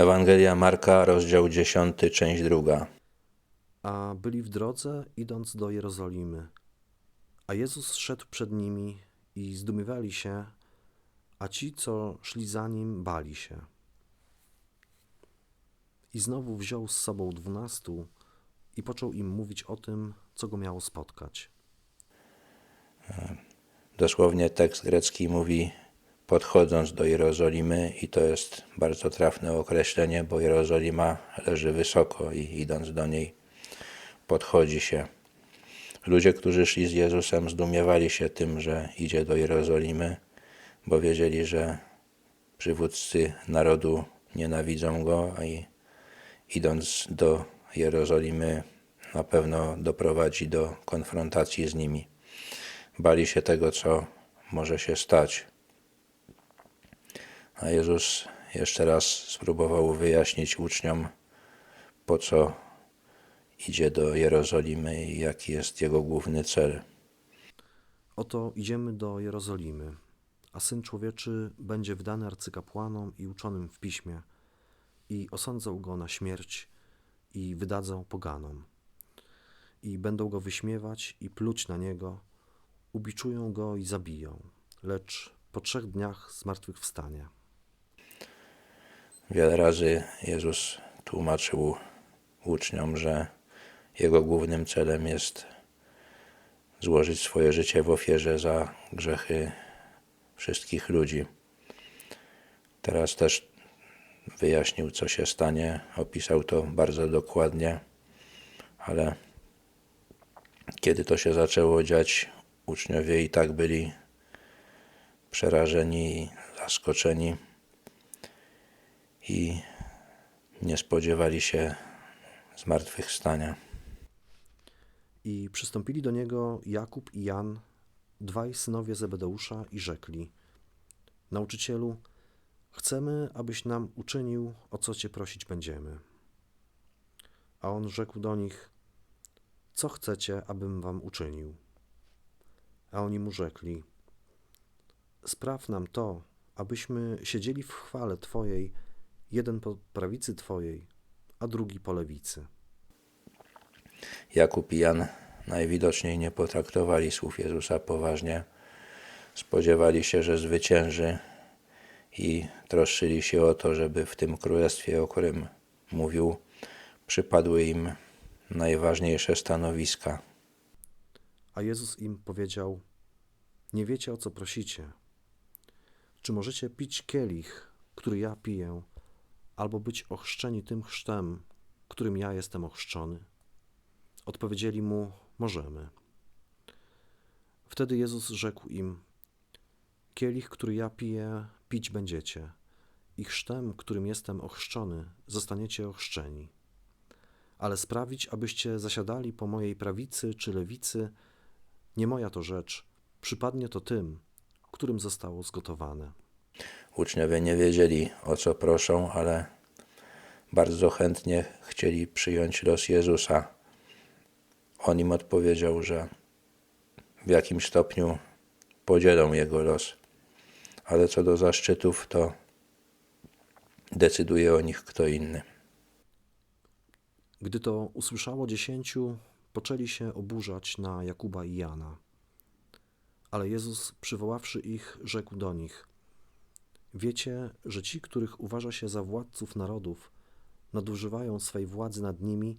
Ewangelia Marka, rozdział 10, część druga. A byli w drodze, idąc do Jerozolimy. A Jezus szedł przed nimi i zdumiewali się, a ci, co szli za nim, bali się. I znowu wziął z sobą dwunastu i począł im mówić o tym, co go miało spotkać. Dosłownie tekst grecki mówi podchodząc do Jerozolimy i to jest bardzo trafne określenie, bo Jerozolima leży wysoko i idąc do niej podchodzi się. Ludzie, którzy szli z Jezusem, zdumiewali się tym, że idzie do Jerozolimy, bo wiedzieli, że przywódcy narodu nienawidzą go i idąc do Jerozolimy na pewno doprowadzi do konfrontacji z nimi. Bali się tego, co może się stać. A Jezus jeszcze raz spróbował wyjaśnić uczniom, po co idzie do Jerozolimy i jaki jest jego główny cel. Oto idziemy do Jerozolimy, a Syn Człowieczy będzie wydany arcykapłanom i uczonym w piśmie i osądzą go na śmierć i wydadzą poganom. I będą go wyśmiewać i pluć na niego, ubiczują go i zabiją, lecz po trzech dniach zmartwychwstanie. Wiele razy Jezus tłumaczył uczniom, że jego głównym celem jest złożyć swoje życie w ofierze za grzechy wszystkich ludzi. Teraz też wyjaśnił, co się stanie, opisał to bardzo dokładnie, ale kiedy to się zaczęło dziać, uczniowie i tak byli przerażeni i zaskoczeni i nie spodziewali się zmartwychwstania. I przystąpili do niego Jakub i Jan, dwaj synowie Zebedeusza, i rzekli: Nauczycielu, chcemy, abyś nam uczynił, o co cię prosić będziemy. A on rzekł do nich: Co chcecie, abym wam uczynił? A oni mu rzekli: Spraw nam to, abyśmy siedzieli w chwale Twojej, jeden po prawicy Twojej, a drugi po lewicy. Jakub i Jan najwidoczniej nie potraktowali słów Jezusa poważnie. Spodziewali się, że zwycięży i troszczyli się o to, żeby w tym królestwie, o którym mówił, przypadły im najważniejsze stanowiska. A Jezus im powiedział: Nie wiecie o co prosicie. Czy możecie pić kielich, który ja piję, albo być ochrzczeni tym chrztem, którym ja jestem ochrzczony? Odpowiedzieli mu: Możemy. Wtedy Jezus rzekł im: Kielich, który ja piję, pić będziecie, i chrztem, którym jestem ochrzczony, zostaniecie ochrzczeni. Ale sprawić, abyście zasiadali po mojej prawicy czy lewicy, nie moja to rzecz, przypadnie to tym, którym zostało zgotowane. Uczniowie nie wiedzieli o co proszą, ale bardzo chętnie chcieli przyjąć los Jezusa. On im odpowiedział, że w jakimś stopniu podzielą jego los, ale co do zaszczytów, to decyduje o nich kto inny. Gdy to usłyszało dziesięciu, poczęli się oburzać na Jakuba i Jana. Ale Jezus, przywoławszy ich, rzekł do nich: Wiecie, że ci, których uważa się za władców narodów, nadużywają swej władzy nad nimi,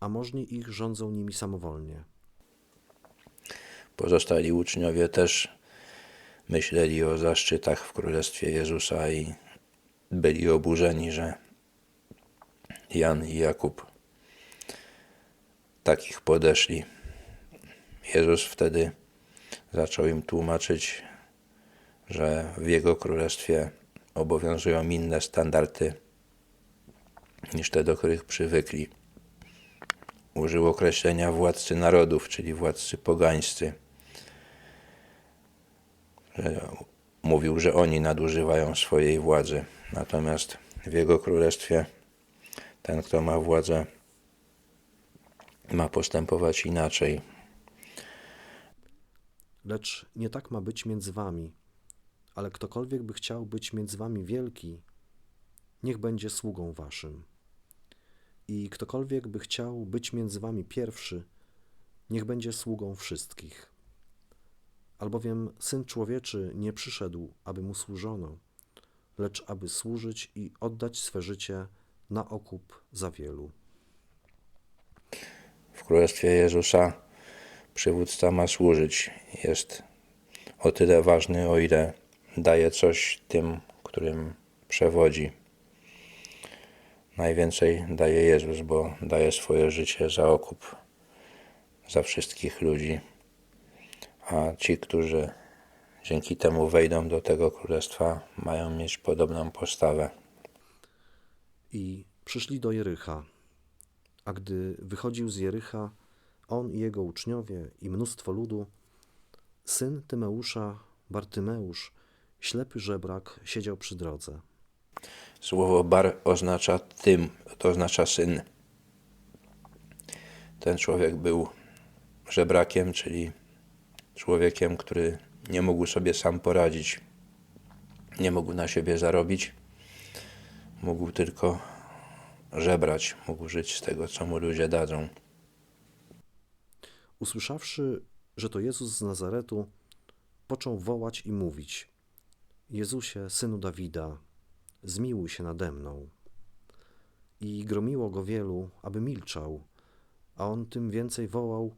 a możni ich rządzą nimi samowolnie. Pozostali uczniowie też myśleli o zaszczytach w Królestwie Jezusa i byli oburzeni, że Jan i Jakub takich podeszli. Jezus wtedy zaczął im tłumaczyć, że w Jego Królestwie obowiązują inne standardy niż te, do których przywykli. Użył określenia władcy narodów, czyli władcy pogańscy. Że mówił, że oni nadużywają swojej władzy. Natomiast w Jego Królestwie ten, kto ma władzę, ma postępować inaczej. Lecz nie tak ma być między wami, ale ktokolwiek by chciał być między wami wielki, niech będzie sługą waszym. I ktokolwiek by chciał być między wami pierwszy, niech będzie sługą wszystkich. Albowiem Syn Człowieczy nie przyszedł, aby mu służono, lecz aby służyć i oddać swe życie na okup za wielu. W Królestwie Jezusa przywódca ma służyć. Jest o tyle ważny, o ile daje coś tym, którym przewodzi. Najwięcej daje Jezus, bo daje swoje życie za okup, za wszystkich ludzi. A ci, którzy dzięki temu wejdą do tego królestwa, mają mieć podobną postawę. I przyszli do Jericha. A gdy wychodził z Jericha, on i jego uczniowie i mnóstwo ludu, syn Tymeusza, Bartymeusz, ślepy żebrak, siedział przy drodze. Słowo bar oznacza tym, to oznacza syn. Ten człowiek był żebrakiem, czyli człowiekiem, który nie mógł sobie sam poradzić. Nie mógł na siebie zarobić. Mógł tylko żebrać, mógł żyć z tego, co mu ludzie dadzą. Usłyszawszy, że to Jezus z Nazaretu, począł wołać i mówić: Jezusie, synu Dawida, zmiłuj się nade mną. I gromiło go wielu, aby milczał, a on tym więcej wołał: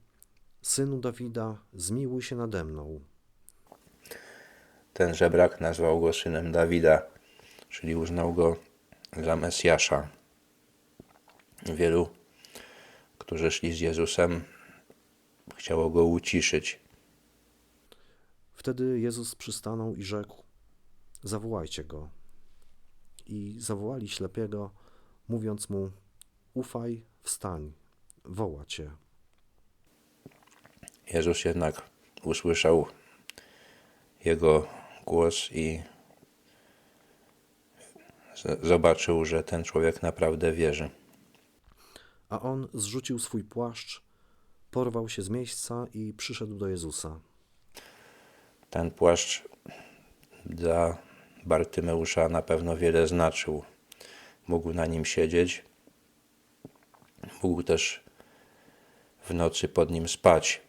Synu Dawida, zmiłuj się nade mną. Ten żebrak nazwał go synem Dawida, czyli uznał go za Mesjasza. Wielu, którzy szli z Jezusem, chciało go uciszyć. Wtedy Jezus przystanął i rzekł: Zawołajcie go. I zawołali ślepiego, mówiąc mu: Ufaj, wstań, woła cię. Jezus jednak usłyszał jego głos i zobaczył, że ten człowiek naprawdę wierzy. A on zrzucił swój płaszcz, porwał się z miejsca i przyszedł do Jezusa. Ten płaszcz dla Bartymeusza na pewno wiele znaczył. Mógł na nim siedzieć, mógł też w nocy pod nim spać.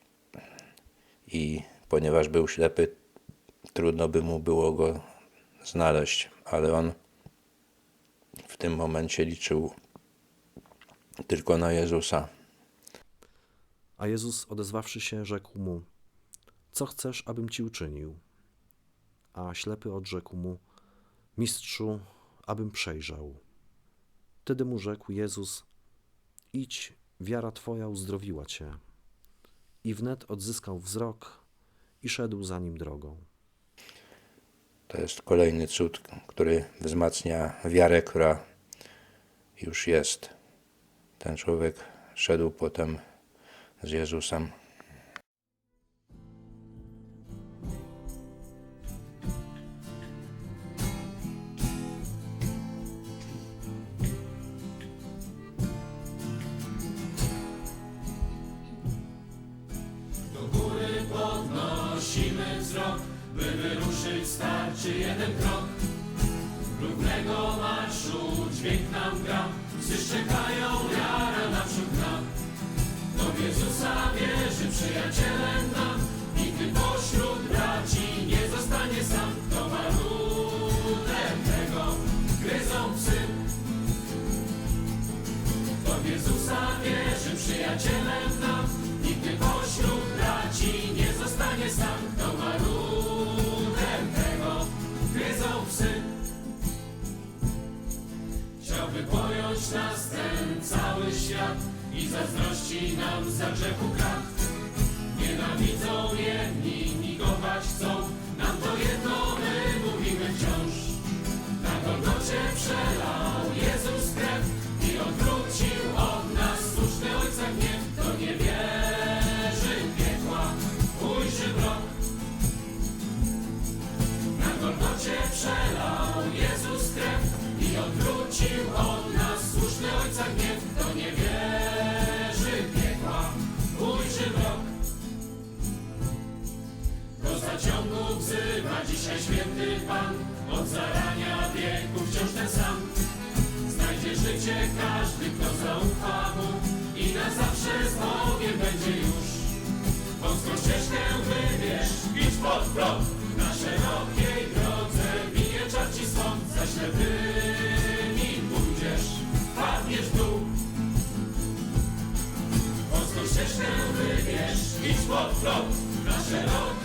I ponieważ był ślepy, trudno by mu było go znaleźć, ale on w tym momencie liczył tylko na Jezusa. A Jezus, odezwawszy się, rzekł mu: Co chcesz, abym ci uczynił? A ślepy odrzekł mu: Mistrzu, abym przejrzał. Wtedy mu rzekł Jezus: Idź, wiara twoja uzdrowiła cię. I wnet odzyskał wzrok i szedł za nim drogą. To jest kolejny cud, który wzmacnia wiarę, która już jest. Ten człowiek szedł potem z Jezusem. By wyruszyć starczy jeden krok. Równego marszu dźwięk nam gra, wszyscy czekają, jara naprzód nam. Do Jezusa wierzy przyjacielem nam, nigdy pośród braci i zazdrości nam za grzechu krat. Nienawidzą jedni, kochać chcą, nam to jedno my mówimy wciąż. Na Golgocie przelał wprost Na szerokiej drodze minie czas stąd. Za ślepymi pójdziesz, padniesz w dół. Polską ścieżkę wybierz, idź pod prąd Na szerokiej